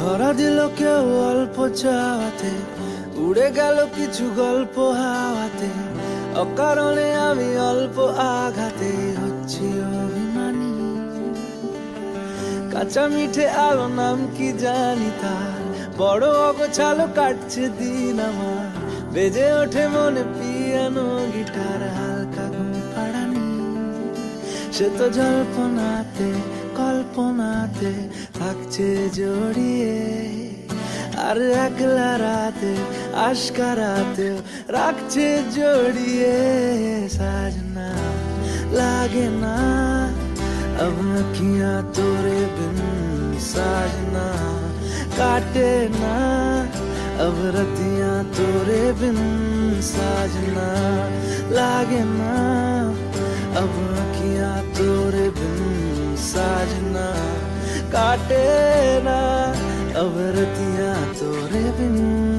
দিল কেউ অল্প চাওয়াতে, উড়ে গেল কিছু গল্প হাওয়াতে। অকারণে আমি অল্প আঘাতে হচ্ছি অভিমানী। কাঁচা মিঠে আলো নাম কি জানি তার? বড় অগোছালো কাটছে দিন আমার। বেজে ওঠে মনে পিয়ানো গিটার, হালকা ঘুম পাড়ানি। সে তো জল্পনাতে কল্পনাতে থাকছে জড়িয়ে আর একলা রাতে আশকারাতে রাখছে জড়িয়ে সাজনা লাগে না अब अखियां तोरे बिन साजना काटे ना अब रतियां तोरे बिन साजना लागे ना अब अखियां तोरे बिन ਸਾਜਨਾ ਕਾਟੇ ਨਾ ਅਵਰਤੀਆਂ ਤੋਰੇ ਬਿਨ।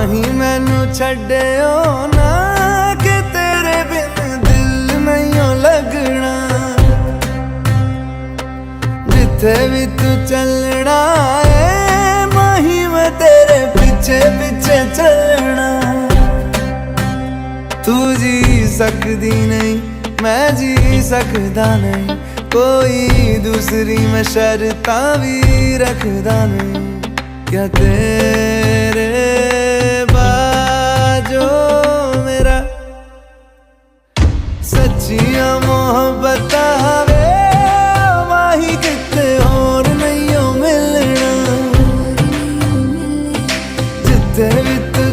ਮਾਹੀ ਮੈਨੂੰ ਛੱਡਿਓ ਨਾ, ਕਿ ਤੇਰੇ ਬਿਨ ਦਿਲ ਨਹੀਂ ਲੱਗਣਾ। ਜਿੱਥੇ ਵੀ ਤੂੰ ਚੱਲਣਾ ਏ, ਮਾਹੀ ਮੈਂ ਤੇਰੇ ਪਿੱਛੇ ਪਿੱਛੇ ਚੱਲਣਾ। ਤੂੰ ਜੀ ਸਕਦੀ ਨਹੀਂ, ਮੈਂ ਜੀ ਸਕਦਾ ਨਹੀਂ। ਕੋਈ ਦੂਸਰੀ ਮੈਂ ਸ਼ਰਤਾਂ ਵੀ ਰੱਖਦਾ ਨਹੀਂ। ਕਿਆ ਤੇਰੇ தவித்து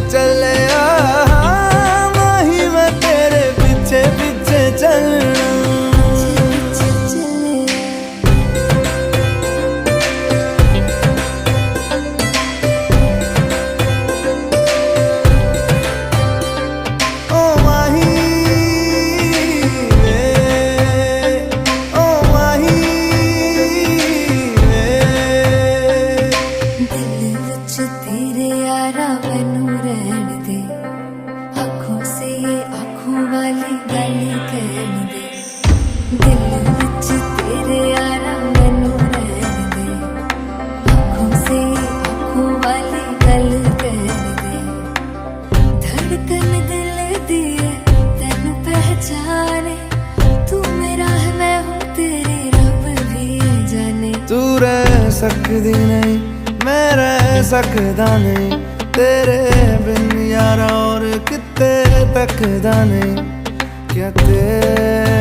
ਤੇਰੇ ਯਾਰਾ ਮੈਨੂੰ ਰਹਿਣ ਦੇ। ਅੱਖੋਂ ਸੇ ਅੱਖੋਂ ਵਾਲੀ ਗੱਲ ਕਹਿਣ ਦੇ। ਦਿਲ ਵਿੱਚ ਤੇਰੇ ਯਾਰਾ ਮੈਨੂੰ ਰਹਿਣ ਦੇ। ਅੱਖੋਂ ਸੇ ਅੱਖੋਂ ਵਾਲੀ ਗੱਲ ਕਹਿਣ ਦੇ। ਧੜਕਨ ਦਿਲ ਦੀ ਤੈਨੂੰ ਪਹਿਚਾਨੇ ਤੂੰ ਮੇਰਾ ਹੈ, ਮੈਂ ਹੂੰ ਤੇਰੀ ਰੱਬ ਵੀ ਜਾਣੇ। ਤੂੰ ਰਹਿ ਸਕਦੀ ਨਹੀਂ। ਸਕਦਾ ਨਹੀਂ। ਤੇਰੇ ਬਿਨ ਯਾਰਾ ਔਰ ਕਿਤੇ ਤੱਕਦਾ ਨਹੀਂ। ਕਿਆ ਤੇਰੇ